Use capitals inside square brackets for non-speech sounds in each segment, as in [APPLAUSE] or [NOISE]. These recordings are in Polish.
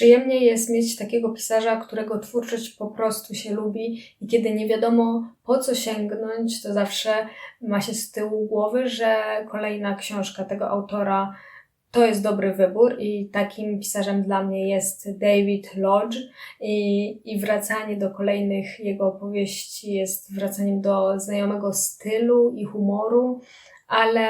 Przyjemnie jest mieć takiego pisarza, którego twórczość po prostu się lubi i kiedy nie wiadomo po co sięgnąć, to zawsze ma się z tyłu głowy, że kolejna książka tego autora to jest dobry wybór i takim pisarzem dla mnie jest David Lodge. I, i wracanie do kolejnych jego opowieści jest wracaniem do znajomego stylu i humoru, ale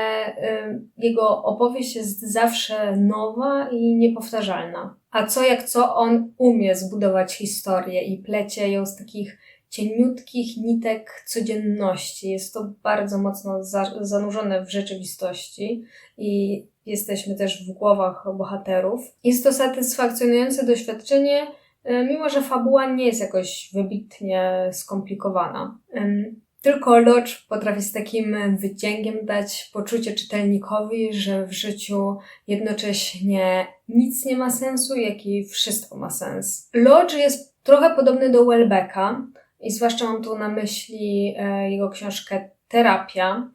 jego opowieść jest zawsze nowa i niepowtarzalna. A co jak co on umie zbudować historię i plecie ją z takich cieniutkich nitek codzienności. Jest to bardzo mocno za, zanurzone w rzeczywistości i jesteśmy też w głowach bohaterów. Jest to satysfakcjonujące doświadczenie, mimo że fabuła nie jest jakoś wybitnie skomplikowana. Tylko Lodge potrafi z takim wycięgiem dać poczucie czytelnikowi, że w życiu jednocześnie nic nie ma sensu, jak i wszystko ma sens. Lodge jest trochę podobny do Welbecka i zwłaszcza mam tu na myśli e, jego książkę Terapia,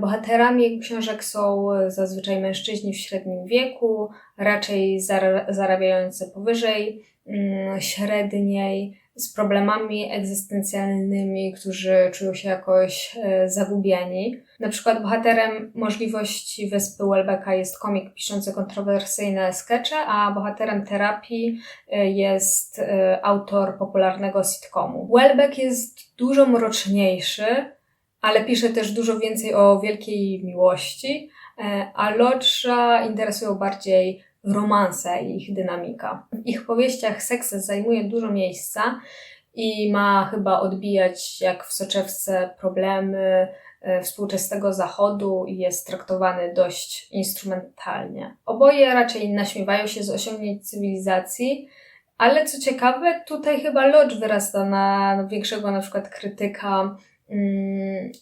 bohaterami jego książek są e, zazwyczaj mężczyźni w średnim wieku, raczej zarabiający powyżej mm, średniej, z problemami egzystencjalnymi, którzy czują się jakoś e, zagubieni. Na przykład bohaterem możliwości wyspy Welbecka jest komik piszący kontrowersyjne skecze, a bohaterem terapii jest autor popularnego sitcomu. Welbeck jest dużo mroczniejszy, ale pisze też dużo więcej o wielkiej miłości, e, a Lodge'a interesują bardziej romanse i ich dynamika. W ich powieściach seks zajmuje dużo miejsca i ma chyba odbijać, jak w soczewce, problemy e, współczesnego zachodu i jest traktowany dość instrumentalnie. Oboje raczej naśmiewają się z osiągnięć cywilizacji, ale co ciekawe, tutaj chyba Lodge wyrasta na większego na przykład krytyka Mm,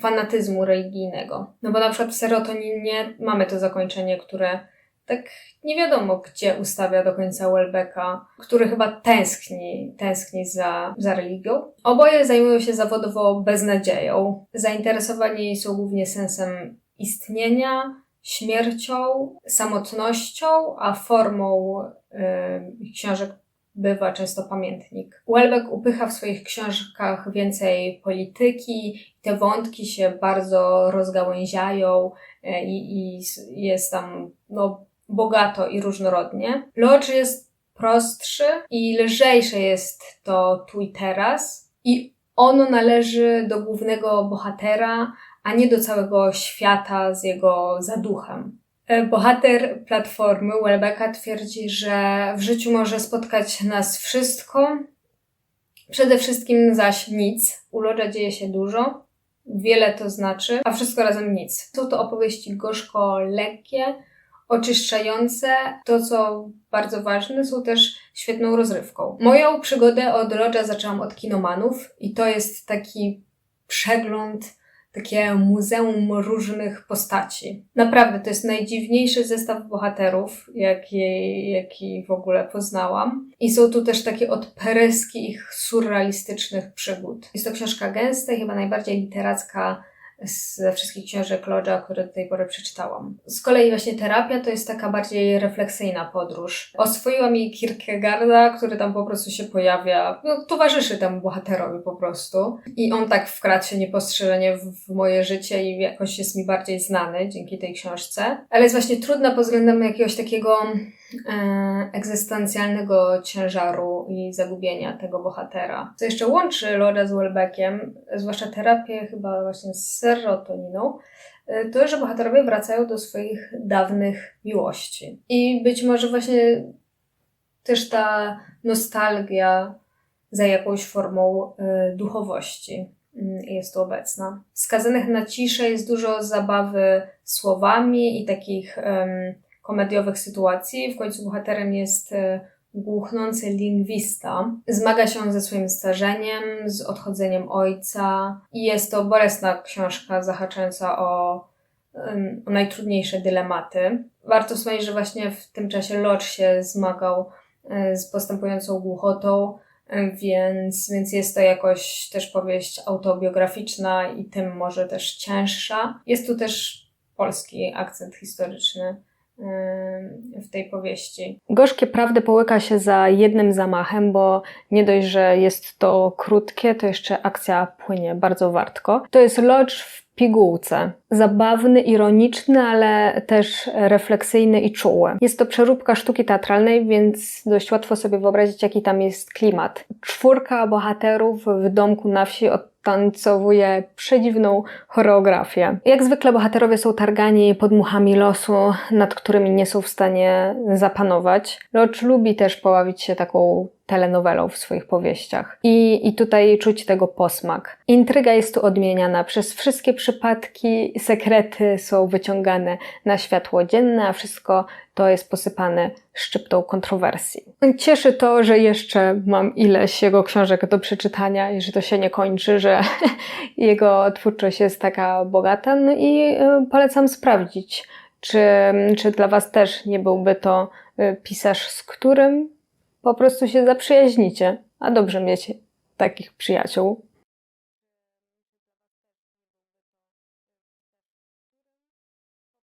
fanatyzmu religijnego. No bo na przykład w serotoninie mamy to zakończenie, które tak nie wiadomo gdzie ustawia do końca Welbecka, który chyba tęskni, tęskni za, za religią. Oboje zajmują się zawodowo beznadzieją. Zainteresowani są głównie sensem istnienia, śmiercią, samotnością, a formą yy, książek bywa często pamiętnik. Welbeck upycha w swoich książkach więcej polityki, te wątki się bardzo rozgałęziają e, i, i jest tam no, bogato i różnorodnie. Lodge jest prostszy i lżejsze jest to tu i teraz i ono należy do głównego bohatera, a nie do całego świata z jego zaduchem. E, bohater platformy Welbecka twierdzi, że w życiu może spotkać nas wszystko, przede wszystkim zaś nic. U Lodge'a dzieje się dużo, wiele to znaczy, a wszystko razem nic. Są to opowieści gorzko lekkie, oczyszczające. To, co bardzo ważne, są też świetną rozrywką. Moją przygodę od Lodge'a zaczęłam od Kinomanów i to jest taki przegląd takie muzeum różnych postaci. Naprawdę, to jest najdziwniejszy zestaw bohaterów, jaki, jaki w ogóle poznałam. I są tu też takie odpereski ich surrealistycznych przygód. Jest to książka gęsta i chyba najbardziej literacka ze wszystkich książek Lodge'a, które do tej pory przeczytałam. Z kolei właśnie terapia to jest taka bardziej refleksyjna podróż. Oswoiłam jej Kierkegaarda, który tam po prostu się pojawia, no, towarzyszy temu bohaterowi po prostu. I on tak wkradł się niepostrzeżenie w, w moje życie i jakoś jest mi bardziej znany dzięki tej książce. Ale jest właśnie trudna pod względem jakiegoś takiego egzystencjalnego ciężaru i zagubienia tego bohatera. Co jeszcze łączy Loda z Welbeckiem, zwłaszcza terapię chyba właśnie z serotoniną, e, to, że bohaterowie wracają do swoich dawnych miłości. I być może właśnie też ta nostalgia za jakąś formą y, duchowości y, jest tu obecna. Skazanych na ciszę jest dużo zabawy słowami i takich y, komediowych sytuacji. W końcu bohaterem jest e, głuchnący lingwista. Zmaga się ze swoim starzeniem, z odchodzeniem ojca i jest to bolesna książka zahaczająca o, o najtrudniejsze dylematy. Warto wspomnieć, że właśnie w tym czasie Locz się zmagał e, z postępującą głuchotą, e, więc, więc jest to jakoś też powieść autobiograficzna i tym może też cięższa. Jest tu też polski akcent historyczny w tej powieści. Gorzkie prawdy połyka się za jednym zamachem, bo nie dość, że jest to krótkie, to jeszcze akcja płynie bardzo wartko. To jest Lodge w pigułce. Zabawny, ironiczny, ale też refleksyjny i czuły. Jest to przeróbka sztuki teatralnej, więc dość łatwo sobie wyobrazić, jaki tam jest klimat. Czwórka bohaterów w domku na wsi odtancowuje przedziwną choreografię. Jak zwykle bohaterowie są targani podmuchami losu, nad którymi nie są w stanie zapanować. Locz lubi też poławić się taką telenowelą w swoich powieściach. I, I tutaj czuć tego posmak. Intryga jest tu odmieniana. Przez wszystkie przypadki sekrety są wyciągane na światło dzienne, a wszystko to jest posypane szczyptą kontrowersji. Cieszy to, że jeszcze mam ileś jego książek do przeczytania i że to się nie kończy, że [LAUGHS] jego twórczość jest taka bogata. No i y, polecam sprawdzić, czy, czy dla Was też nie byłby to y, pisarz, z którym po prostu się zaprzyjaźnicie, a dobrze mieć takich przyjaciół.